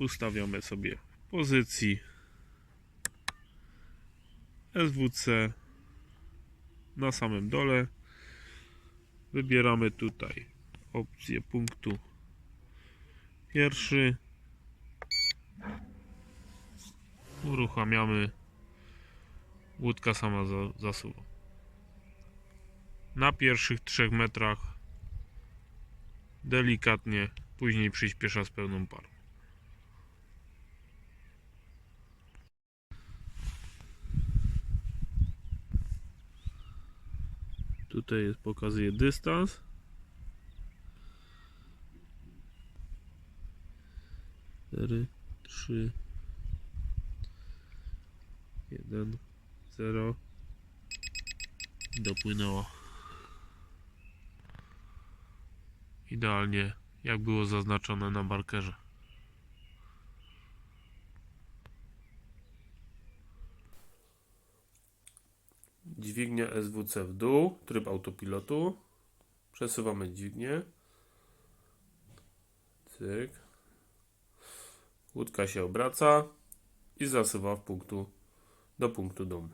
ustawiamy sobie pozycji SWC na samym dole. Wybieramy tutaj opcję punktu pierwszy. Uruchamiamy. Łódka sama za, zasuwa. Na pierwszych 3 metrach delikatnie, później przyspiesza z pełną parą. Tutaj jest, pokazuje dystans. Cztery, trzy, jeden, zero. Dopłynęło. Idealnie, jak było zaznaczone na markerze. Dźwignia SWC w dół, tryb autopilotu. Przesuwamy dźwignię. Cyk. Łódka się obraca i zasuwa w punktu, do punktu domu.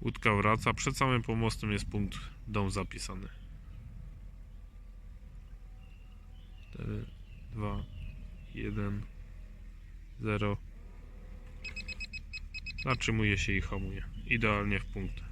Łódka wraca. Przed samym pomostem jest punkt dom zapisany. 4, 2, 1, 0. Zatrzymuje się i hamuje. Idealnie w punkt.